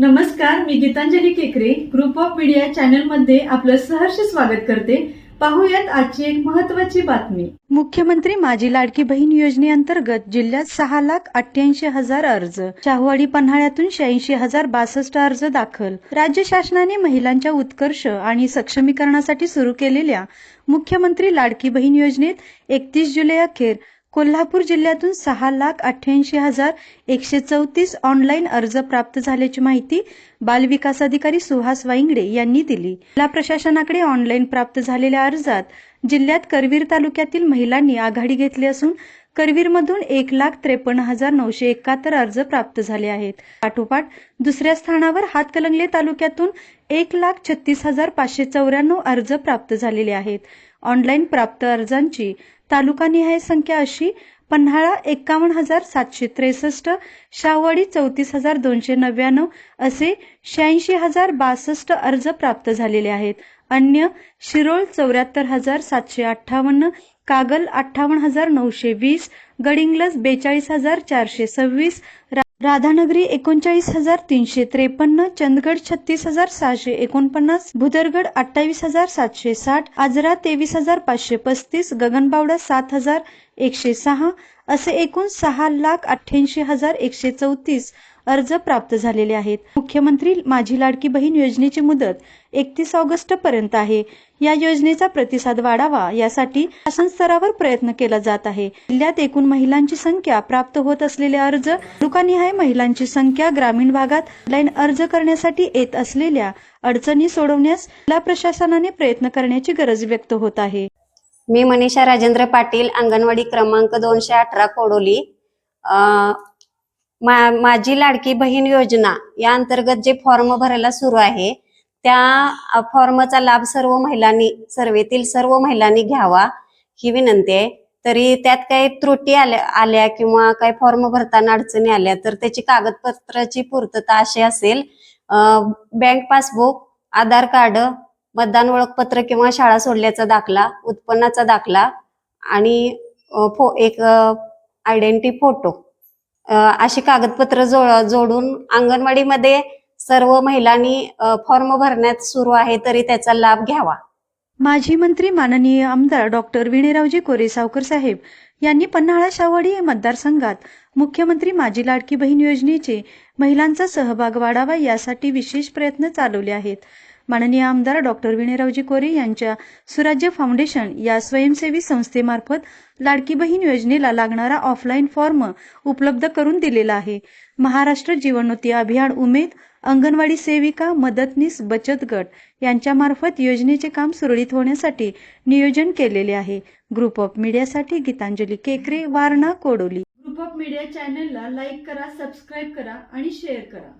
नमस्कार मी गीतांजली केकरे. Group of media चॅनलमध्ये आपलं सहर्ष स्वागत करते. पाहूयात आजची एक महत्वाची बातमी. मुख्यमंत्री माझी लाडकी बहीण योजनेअंतर्गत जिल्ह्यात सहा लाख अठ्ठ्याऐंशी हजार अर्ज शाहवाडी पन्हाळ्यातून शहाऐंशी हजार बासष्ट अर्ज दाखल. राज्य शासनाने महिलांच्या उत्कर्ष आणि सक्षमीकरणासाठी सुरू केलेल्या मुख्यमंत्री लाडकी बहीण योजनेत एकतीस जुलै अखेर कोल्हापूर जिल्ह्यातून सहा लाख अठ्ठ्याऐंशी हजार एकशे चौतीस ऑनलाईन अर्ज प्राप्त झाल्याची माहिती बालविकास अधिकारी सुहास वाईंगडे यांनी दिली. जिल्हा प्रशासनाकडे ऑनलाईन प्राप्त झालेल्या अर्जात जिल्ह्यात करवीर तालुक्यातील महिलांनी आघाडी घेतली असून करवीरमधून एक लाख त्रेपन्न हजार नऊशे एकाहत्तर अर्ज प्राप्त झाले आहेत. पाठोपाठ दुसऱ्या स्थानावर हातकलंगले तालुक्यातून एक लाख छत्तीस हजार पाचशे चौऱ्याण्णव अर्ज प्राप्त झालेले आहेत. ऑनलाईन प्राप्त अर्जांची तालुकानिहाय संख्या अशी पन्हाळा एक्कावन्न हजार सातशे त्रेसष्ट शाहवाडी चौतीस हजार दोनशे नव्याण्णव असे शहाऐंशी हजार बासष्ट अर्ज प्राप्त झालेले आहेत. अन्य शिरोळ चौऱ्याहत्तर हजार सातशे अठ्ठावन्न कागल अठ्ठावन्न हजार नऊशे वीस गडिंग्लज बेचाळीस हजार चारशे सव्वीस रा- राधानगरी एकोणचाळीस हजार तीनशे त्रेपन्न चंदगड छत्तीस हजार सहाशे एकोणपन्नास भुदरगड अठ्ठावीस हजार सातशे साठ आजरा तेवीस हजार पाचशे पस्तीस गगनबावडा सात हजार एकशे सहा असे एकूण सहा लाख अठ्ठ्याऐंशी हजार एकशे चौतीस अर्ज प्राप्त झालेले आहेत. मुख्यमंत्री माझी लाडकी बहीण योजनेची मुदत एकतीस ऑगस्ट पर्यंत आहे. या योजनेचा प्रतिसाद वाढावा यासाठी शासन स्तरावर प्रयत्न केला जात आहे. जिल्ह्यात एकूण महिलांची संख्या प्राप्त होत असलेले अर्ज तालुकानिहाय महिलांची संख्या ग्रामीण भागात ऑनलाईन अर्ज करण्यासाठी येत असलेल्या अडचणी सोडवण्यास जिल्हा प्रशासनाने प्रयत्न करण्याची गरज व्यक्त होत आहे. मी मनीषा राजेंद्र पाटील अंगणवाडी क्रमांक दोनशे अठरा कोडोली. माझी लाडकी बहीण योजना या अंतर्गत जे फॉर्म भरायला सुरू आहे त्या फॉर्मचा लाभ सर्व महिलांनी सर्वेतील सर्व महिलांनी घ्यावा ही विनंती आहे. तरी त्यात काही त्रुटी आल्या आल्या किंवा काही फॉर्म भरताना अडचणी आल्या तर त्याची कागदपत्राची पूर्तता अशी असेल बँक पासबुक आधार कार्ड मतदान ओळखपत्र किंवा शाळा सोडल्याचा दाखला उत्पन्नाचा दाखला आणि फो एक आयडेंटिटी फोटो अशी कागदपत्र जो जोडून अंगणवाडीमध्ये सर्व महिलांनी फॉर्म भरण्यात सुरू आहे तरी त्याचा लाभ घ्यावा. माजी मंत्री माननीय आमदार डॉक्टर विणेरावजी कोरे सावकर साहेब यांनी पन्हाळा शावडी मतदारसंघात मुख्यमंत्री माझी लाडकी बहीण योजनेचे महिलांचा सहभाग वाढावा यासाठी विशेष प्रयत्न चालवले आहेत. माननीय आमदार डॉक्टर विणेरावजी कोरे यांच्या सुराज्य फाउंडेशन या स्वयंसेवी संस्थेमार्फत लाडकी बहीण योजनेला लागणारा ऑफलाईन फॉर्म उपलब्ध करून दिलेला आहे. महाराष्ट्र जीवनोती अभियान उमेद अंगणवाडी सेविका मदतनीस बचत गट यांच्यामार्फत योजनेचे काम सुरळीत होण्यासाठी नियोजन केलेले आहे. Group of मीडियासाठी Geetanjali Kekare Warana Kodoli. Group of media चॅनलला लाईक करा सबस्क्राईब करा आणि शेअर करा.